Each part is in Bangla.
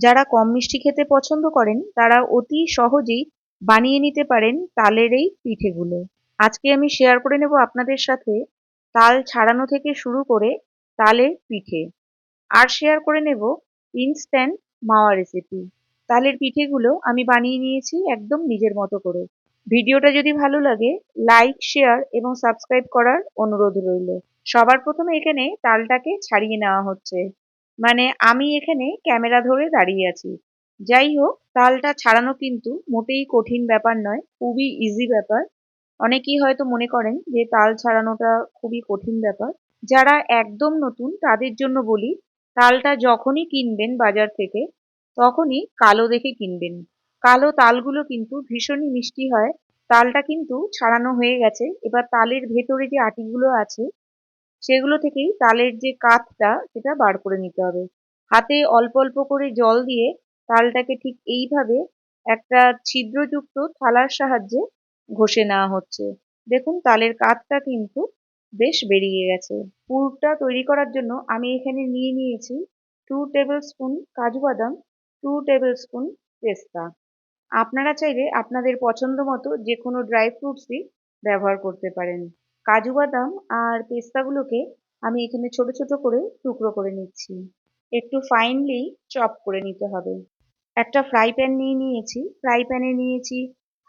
যারা কম মিষ্টি খেতে পছন্দ করেন, তারা অতি সহজেই বানিয়ে নিতে পারেন তালের এই পিঠেগুলো। আজকে আমি শেয়ার করে নেব আপনাদের সাথে তাল ছাড়ানো থেকে শুরু করে তালের পিঠে। আর শেয়ার করে নেব ইনস্ট্যান্ট মাওয়া রেসিপি তালের পিঠেগুলো আমি বানিয়ে নিয়েছি একদম নিজের মতো করে। ভিডিওটা যদি ভালো লাগে লাইক শেয়ার এবং সাবস্ক্রাইব করার অনুরোধ রইল। সবার প্রথমে এখানে তালটাকে ছাড়িয়ে নেওয়া হচ্ছে। মানে আমি এখানে ক্যামেরা ধরে দাঁড়িয়ে আছি। যাই হোক, তালটা ছাড়ানো কিন্তু মোটেই কঠিন ব্যাপার নয়, খুবই ইজি ব্যাপার। অনেকেই হয়তো মনে করেন যে তাল ছাড়ানোটা খুবই কঠিন ব্যাপার। যারা একদম নতুন, তাদের জন্য বলি, তালটা যখনই কিনবেন বাজার থেকে, তখনই কালো দেখে কিনবেন। কালো তালগুলো কিন্তু ভীষণই মিষ্টি হয়। তালটা কিন্তু ছাড়ানো হয়ে গেছে। এবার তালের ভেতরে যে আটিগুলো আছে সেগুলো থেকেই তালের যে কাঠটা সেটা বার করে নিতে হবে। হাতে অল্প অল্প করে জল দিয়ে তালটাকে ঠিক এইভাবে একটা ছিদ্রযুক্ত থালার সাহায্যে ঘষে নেওয়া হচ্ছে। দেখুন, তালের কাঠটা কিন্তু বেশ বেরিয়ে গেছে। পুরটা তৈরি করার জন্য আমি এখানে নিয়ে নিয়েছি টু টেবিল স্পুন কাজু বাদাম টু টেবিল স্পুন পেস্তা। আপনারা চাইলে আপনাদের পছন্দ মতো যে কোনো ড্রাই ফ্রুটসই ব্যবহার করতে পারেন। কাজু বাদাম আর পেস্তাগুলোকে আমি এখানে ছোট ছোট করে টুকরো করে নিচ্ছি। একটু ফাইনলি চপ করে নিতে হবে। একটা ফ্রাই প্যান নিয়ে নিয়েছি। ফ্রাই প্যানে নিয়েছি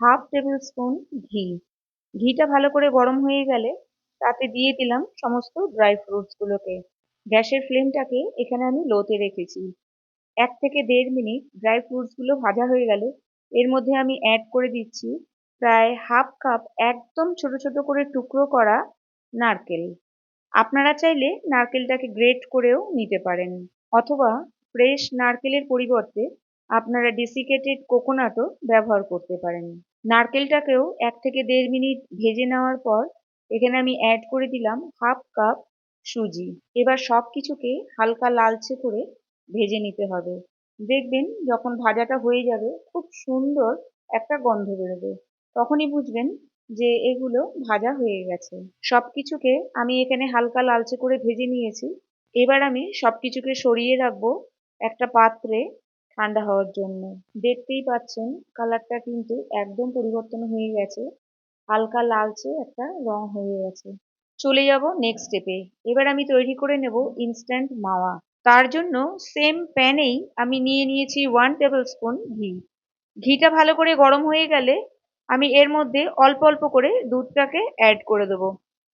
হাফ টেবিল স্পুন ঘি। ঘিটা ভালো করে গরম হয়ে গেলে তাতে দিয়ে দিলাম সমস্ত ড্রাই ফ্রুটসগুলোকে গ্যাসের ফ্লেমটাকে এখানে আমি লোতে রেখেছি। এক থেকে দেড় মিনিট ড্রাই ফ্রুটসগুলো ভাজা হয়ে গেলে এর মধ্যে আমি অ্যাড করে দিচ্ছি প্রায় হাফ কাপ একদম ছোট ছোট করে টুকরো করা নারকেল। আপনারা চাইলে নারকেলটাকে গ্রেট করেও নিতে পারেন। অথবা ফ্রেশ নারকেলের পরিবর্তে আপনারা ডেসিকেটেড কোকোনাটও ব্যবহার করতে পারেন। নারকেলটাকেও এক থেকে দেড় মিনিট ভেজে নেওয়ার পর এখানে আমি অ্যাড করে দিলাম হাফ কাপ সুজি। এবার সব কিছুকে হালকা লালচে করে ভেজে নিতে হবে। দেখবেন যখন ভাজাটা হয়ে যাবে খুব সুন্দর একটা গন্ধ বেরোবে। তখনই বুঝবেন যে এগুলো ভাজা হয়ে গেছে। সব কিছুকে আমি এখানে হালকা লালচে করে ভেজে নিয়েছি। এবার আমি সব কিছুকে সরিয়ে রাখব একটা পাত্রে ঠান্ডা হওয়ার জন্য। দেখতেই পাচ্ছেন কালারটা কিন্তু একদম পরিবর্তন হয়ে গেছে। হালকা লালচে একটা রং হয়ে গেছে। চলে যাব নেক্সট স্টেপে এবার আমি তৈরি করে নেব ইনস্ট্যান্ট মাওয়া। তার জন্য সেম প্যানেই আমি নিয়ে নিয়েছি ওয়ান টেবিল স্পুন ঘি। ঘিটা ভালো করে গরম হয়ে গেলে আমি এর মধ্যে অল্প অল্প করে দুধটাকে অ্যাড করে দেবো।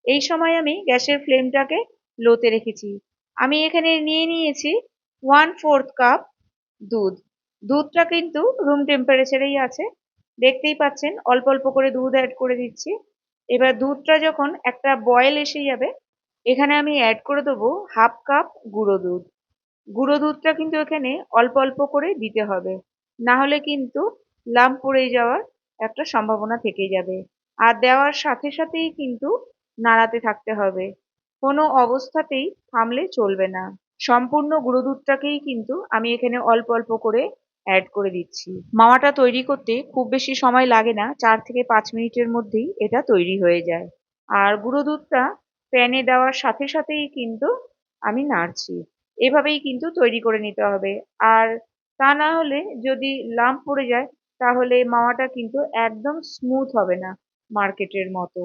এই সময় আমি গ্যাসের ফ্লেমটাকে লোতে রেখেছি। আমি এখানে নিয়ে নিয়েছি ওয়ান ফোর্থ কাপ দুধ। দুধটা কিন্তু রুম টেম্পারেচারেই আছে। দেখতেই পাচ্ছেন, অল্প অল্প করে দুধ অ্যাড করে দিচ্ছি। এবার দুধটা যখন একটা বয়েল এসে যাবে, এখানে আমি অ্যাড করে দেবো হাফ কাপ গুঁড়ো দুধ। গুঁড়ো দুধটা কিন্তু এখানে অল্প অল্প করে দিতে হবে। না হলে কিন্তু লাম পড়ে যাওয়ার একটা সম্ভাবনা থেকে যাবে। আর দেওয়ার সাথে সাথেই কিন্তু নাড়াতে থাকতে হবে। কোনো অবস্থাতেই থামলে চলবে না। সম্পূর্ণ গুঁড়ো দুধটাকেই কিন্তু আমি এখানে অল্প অল্প করে অ্যাড করে দিচ্ছি। মাওয়াটা তৈরি করতে খুব বেশি সময় লাগে না, চার থেকে পাঁচ মিনিটের মধ্যেই এটা তৈরি হয়ে যায়। আর গুঁড়ো দুধটা প্যানে দেওয়ার সাথে সাথেই কিন্তু আমি নাড়ছি। এভাবেই কিন্তু তৈরি করে নিতে হবে। আর তা না হলে যদি লাম্প পড়ে যায় তাহলে মাওয়াটা কিন্তু একদম স্মুথ হবে না মার্কেটের মতো।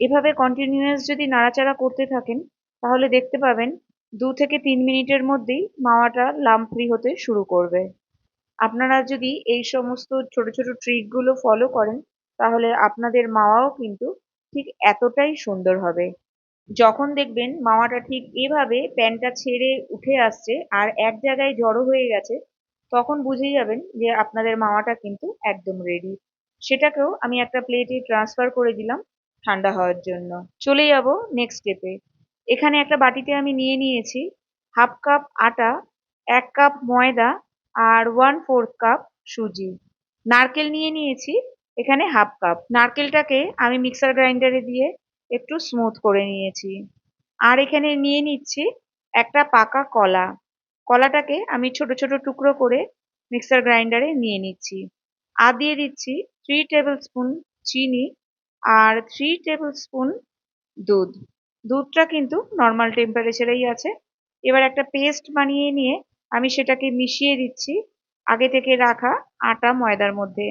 এভাবে কন্টিনিউয়াস যদি নাড়াচাড়া করতে থাকেন, তাহলে দেখতে পাবেন দু থেকে তিন মিনিটের মধ্যেই মাওয়াটা লাম্প ফ্রি হতে শুরু করবে। আপনারা যদি এই সমস্ত ছোট ছোট ট্রিকগুলো ফলো করেন, তাহলে আপনাদের মাওয়াও কিন্তু ঠিক এতটাই সুন্দর হবে। যখন দেখবেন মাওয়াটা ঠিক এভাবে প্যানটা ছেড়ে উঠে আসছে আর এক জায়গায় জড়ো হয়ে গেছে তখন বুঝে যাবেন যে আপনাদের মাওয়াটা কিন্তু একদম রেডি সেটাকেও আমি একটা প্লেটে ট্রান্সফার করে দিলাম ঠান্ডা হওয়ার জন্য। চলে যাব নেক্সট স্টেপে এখানে একটা বাটিতে আমি নিয়ে নিয়েছি হাফ কাপ আটা, এক কাপ ময়দা আর ওয়ান ফোর্থ কাপ সুজি। নারকেল নিয়ে নিয়েছি এখানে হাফ কাপ নারকেলটাকে আমি মিক্সার গ্রাইন্ডারে দিয়ে একটু স্মুথ করে নিয়েছি। আর এখানে নিয়ে নিচ্ছি একটা পাকা কলা। কলাটাকে আমি ছোট ছোট টুকরো করে মিক্সার গ্রাইন্ডারে নিয়ে নিচ্ছি। আর দিয়ে দিচ্ছি থ্রি টেবিল স্পুন চিনি আর থ্রি টেবিল স্পুন দুধ। দুধটা কিন্তু নর্মাল টেম্পারেচারেই আছে। এবার একটা পেস্ট বানিয়ে নিয়ে আমি সেটাকে মিশিয়ে দিচ্ছি আগে থেকে রাখা আটা ময়দার মধ্যে।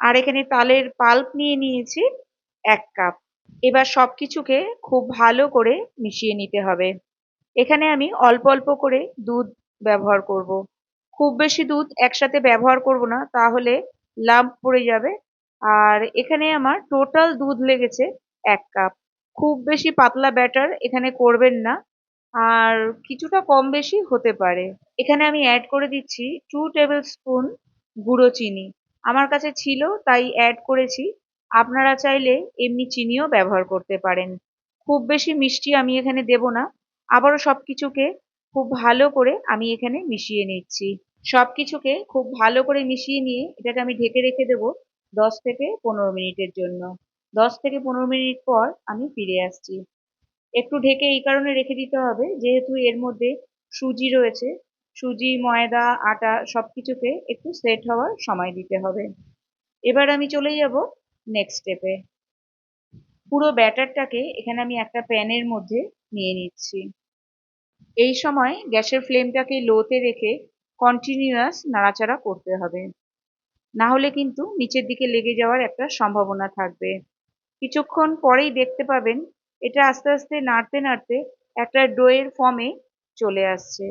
আর এখানে তালের পাল্প নিয়ে নিয়েছি এক কাপ এবার সব কিছুকে খুব ভালো করে মিশিয়ে নিতে হবে। এখানে আমি অল্প অল্প করে দুধ ব্যবহার করব। খুব বেশি দুধ একসাথে ব্যবহার করব না, তাহলে লাম্প পড়ে যাবে। আর এখানে আমার টোটাল দুধ লেগেছে এক কাপ খুব বেশি পাতলা ব্যাটার এখানে করবেন না, আর কিছুটা কম বেশি হতে পারে। এখানে আমি অ্যাড করে দিচ্ছি টু টেবিল স্পুন গুঁড়ো চিনি। আমার কাছে ছিল, তাই অ্যাড করেছি। আপনারা চাইলে এমনি চিনিও ব্যবহার করতে পারেন। খুব বেশি মিষ্টি আমি এখানে দেব না। আবারও সব কিছুকে খুব ভালো করে আমি এখানে মিশিয়ে নিচ্ছি। সব কিছুকে খুব ভালো করে মিশিয়ে নিয়ে এটাকে আমি ঢেকে রেখে দেবো দশ থেকে পনেরো মিনিটের জন্য। দশ থেকে পনেরো মিনিট পর আমি ফিরে আসছি। একটু ঢেকে এই কারণে রেখে দিতে হবে, যেহেতু এর মধ্যে সুজি রয়েছে, সুজি, ময়দা, আটা সব কিছুকে একটু সেট হওয়ার সময় দিতে হবে। এবার আমি চলে যাব নেক্সট স্টেপে পুরো ব্যাটারটাকে এখানে আমি একটা প্যানের মধ্যে নিয়ে নিচ্ছি। এই সময় গ্যাসের ফ্লেমটাকে লোতে রেখে কন্টিনিউয়াস নাড়াচাড়া করতে হবে। না হলে কিন্তু নিচের দিকে লেগে যাওয়ার একটা সম্ভাবনা থাকবে। কিছুক্ষণ পরেই দেখতে পাবেন এটা আস্তে আস্তে নাড়তে নাড়তে একটা ডোয়ের ফর্মে চলে আসছে।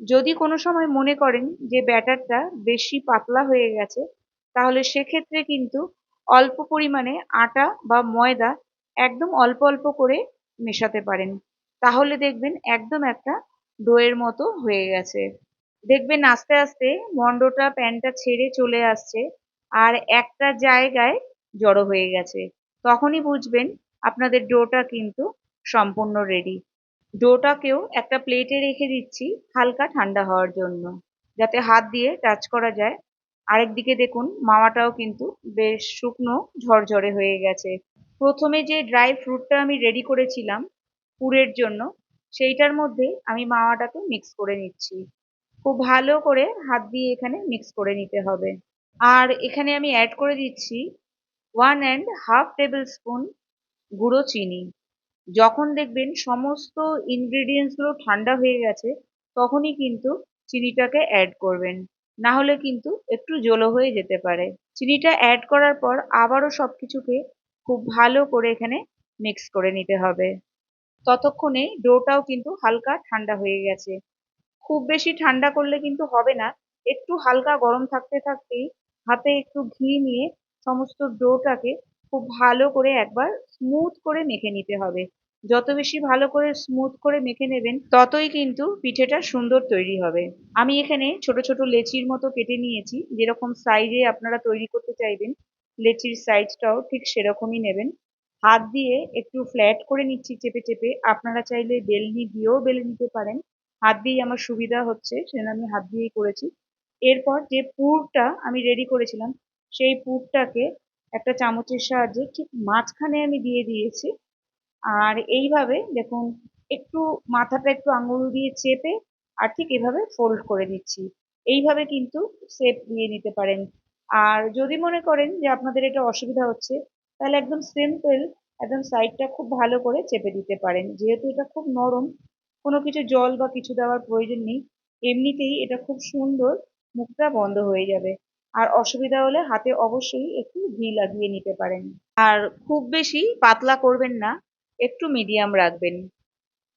যদি কোনো সময় মনে করেন যে ব্যাটারটা বেশি পাতলা হয়ে গেছে, তাহলে সেক্ষেত্রে কিন্তু অল্প পরিমাণে আটা বা ময়দা একদম অল্প অল্প করে মেশাতে পারেন। তাহলে দেখবেন একদম একটা ডোয়ের মতো হয়ে গেছে। দেখবেন আস্তে আস্তে মন্ডটা প্যানটা ছেড়ে চলে আসছে আর একটা জায়গায় জড়ো হয়ে গেছে। তখনই বুঝবেন আপনাদের ডোটা কিন্তু সম্পূর্ণ রেডি ডোটাকেও একটা প্লেটে রেখে দিচ্ছি হালকা ঠান্ডা হওয়ার জন্য। যাতে হাত দিয়ে টাচ করা যায়। আরেকদিকে দেখুন মাওয়াটাও কিন্তু বেশ শুকনো ঝরঝরে হয়ে গেছে। প্রথমে যে ড্রাই ফ্রুটটা আমি রেডি করেছিলাম পুরের জন্য, সেইটার মধ্যে আমি মাওয়াটাকে মিক্স করে নিচ্ছি। খুব ভালো করে হাত দিয়ে এখানে মিক্স করে নিতে হবে। আর এখানে আমি অ্যাড করে দিচ্ছি one and half tablespoon গুঁড়ো চিনি। যখন দেখবেন সমস্ত ইনগ্রিডিয়েন্টসগুলো ঠান্ডা হয়ে গেছে, তখনই কিন্তু চিনিটাকে অ্যাড করবেন। না হলে কিন্তু একটু জলো হয়ে যেতে পারে। চিনিটা অ্যাড করার পর আবারও সব কিছুকে খুব ভালো করে এখানে মিক্স করে নিতে হবে। ততক্ষণে ডোটাও কিন্তু হালকা ঠান্ডা হয়ে গেছে। খুব বেশি ঠান্ডা করলে কিন্তু হবে না। একটু হালকা গরম থাকতে থাকতেই হাতে একটু ঘি নিয়ে সমস্ত ডোটাকে খুব ভালো করে একবার স্মুথ করে মেখে নিতে হবে। যত বেশি ভালো করে স্মুথ করে মেখে নেবেন, ততই কিন্তু পিঠেটা সুন্দর তৈরি হবে। আমি এখানে ছোট ছোট লেচির মতো কেটে নিয়েছি। যেরকম সাইজে আপনারা তৈরি করতে চাইবেন, লেচির সাইজটাও ঠিক সেরকমই নেবেন। হাত দিয়ে একটু ফ্ল্যাট করে নিচ্ছি চেপে চেপে। আপনারা চাইলে বেলনি দিয়েও বেলে নিতে পারেন। হাত দিয়েই আমার সুবিধা হচ্ছে, সেজন্য আমি হাত দিয়েই করেছি। এরপর যে পুরটা আমি রেডি করেছিলাম, সেই পুরটাকে একটা চামচের সাহায্যে ঠিক মাঝখানে আমি দিয়ে দিয়েছি। আর এইভাবে দেখুন, একটু মাথাটা একটু আঙুল দিয়ে চেপে আর ঠিক এভাবে ফোল্ড করে দিচ্ছি এইভাবে কিন্তু শেপ দিয়ে নিতে পারেন। আর যদি মনে করেন যে আপনাদের এটা অসুবিধা হচ্ছে তাহলে একদম সিম্পল একদম সাইডটা খুব ভালো করে চেপে দিতে পারেন। যেহেতু এটা খুব নরম, কোনো কিছু জল বা কিছু দেওয়ার প্রয়োজন নেই, এমনিতেই এটা খুব সুন্দর মুখটা বন্ধ হয়ে যাবে। আর অসুবিধা হলে হাতে অবশ্যই একটু ঘি লাগিয়ে নিতে পারেন। আর খুব বেশি পাতলা করবেন না, একটু মিডিয়াম রাখবেন।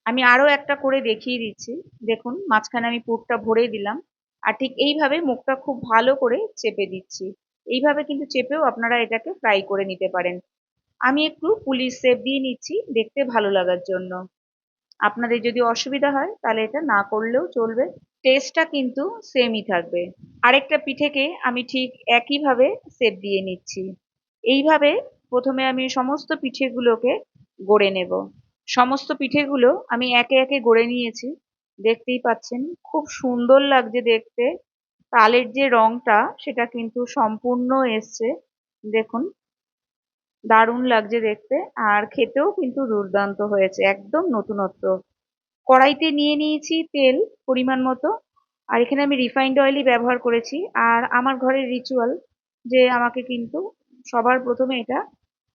আমি আরও একটা করে দেখিয়ে দিচ্ছি। দেখুন, মাঝখানে আমি পুরটা ভরে দিলাম। আর ঠিক এইভাবে মুখটা খুব ভালো করে চেপে দিচ্ছি। এইভাবে কিন্তু চেপেও আপনারা এটাকে ফ্রাই করে নিতে পারেন। আমি একটু পুলিশ সেপ দিয়ে নিচ্ছি, দেখতে ভালো লাগার জন্য। আপনাদের যদি অসুবিধা হয়, তাহলে এটা না করলেও চলবে। টেস্টটা কিন্তু সেমই থাকবে। আরেকটা পিঠেকে আমি ঠিক একইভাবে সেপ দিয়ে নিচ্ছি। এইভাবে প্রথমে আমি সমস্ত পিঠেগুলোকে গড়ে নেব। সমস্ত পিঠেগুলো আমি একে একে গড়ে নিয়েছি। দেখতেই পাচ্ছেন, খুব সুন্দর লাগছে দেখতে। তালের যে রংটা, সেটা কিন্তু সম্পূর্ণ এসছে। দেখুন, দারুণ লাগছে দেখতে। আর খেতেও কিন্তু দুর্দান্ত হয়েছে, একদম নতুনত্ব। কড়াইতে নিয়ে নিয়েছি তেল পরিমাণ মতো। আর এখানে আমি রিফাইন্ড অয়েলই ব্যবহার করেছি। আর আমার ঘরের রিচুয়াল যে আমাকে কিন্তু সবার প্রথমে এটা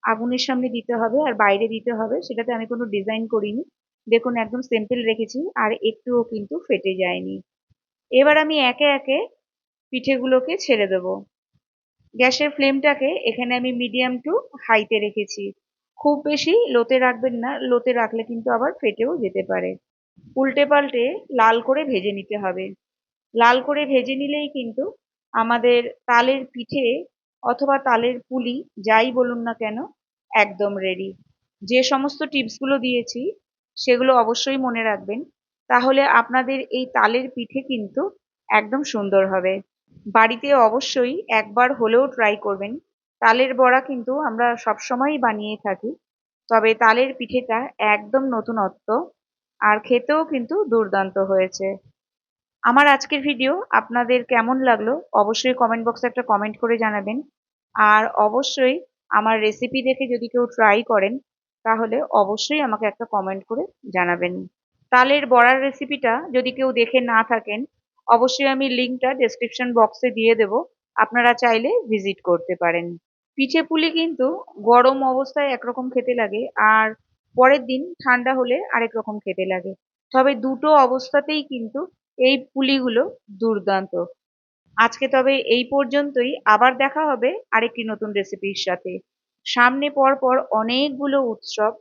আগুনের সামনে দিতে হবে আর বাইরে দিতে হবে, সেটাতে আমি কোনো ডিজাইন করিনি। দেখুন, একদম সিম্পল রেখেছি। আর একটুও কিন্তু ফেটে যায়নি। এবার আমি একে একে পিঠেগুলোকে ছেড়ে দেবো। গ্যাসের ফ্লেমটাকে এখানে আমি মিডিয়াম টু হাইতে রেখেছি। খুব বেশি লোতে রাখবেন না, লোতে রাখলে কিন্তু আবার ফেটেও যেতে পারে। উল্টে পাল্টে লাল করে ভেজে নিতে হবে। লাল করে ভেজে নিলেই কিন্তু আমাদের তালের পিঠে অথবা তালের পুলি যাই বলুন না কেন, একদম রেডি যে সমস্ত টিপসগুলো দিয়েছি, সেগুলো অবশ্যই মনে রাখবেন। তাহলে আপনাদের এই তালের পিঠে কিন্তু একদম সুন্দর হবে। বাড়িতে অবশ্যই একবার হলেও ট্রাই করবেন। তালের বড়া কিন্তু আমরা সবসময়ই বানিয়ে থাকি, তবে তালের পিঠেটা একদম নতুনত্ব আর খেতেও কিন্তু দুর্দান্ত হয়েছে। আমার আজকের ভিডিও আপনাদের কেমন লাগল অবশ্যই কমেন্ট বক্সে একটা কমেন্ট করে জানাবেন। আর অবশ্যই আমার রেসিপি দেখে যদি কেউ ট্রাই করেন, তাহলে অবশ্যই আমাকে একটা কমেন্ট করে জানাবেন। তালের বড়ার রেসিপিটা যদি কেউ দেখে না থাকেন অবশ্যই আমি লিঙ্কটা ডেসক্রিপশন বক্সে দিয়ে দেব। আপনারা চাইলে ভিজিট করতে পারেন। পিঠে পুলি কিন্তু গরম অবস্থায় একরকম খেতে লাগে আর পরের দিন ঠান্ডা হলে আরেক রকম খেতে লাগে। তবে দুটো অবস্থাতেই কিন্তু এই পুলিগুলো দুর্দান্ত। আজকে তবে এই পর্যন্তই। আবার দেখা হবে আরেকটি নতুন রেসিপির সাথে। সামনে পর পর অনেকগুলো উৎসব।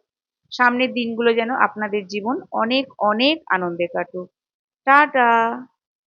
সামনের দিনগুলো যেন আপনাদের জীবন অনেক অনেক আনন্দে কাটুক। টাটা!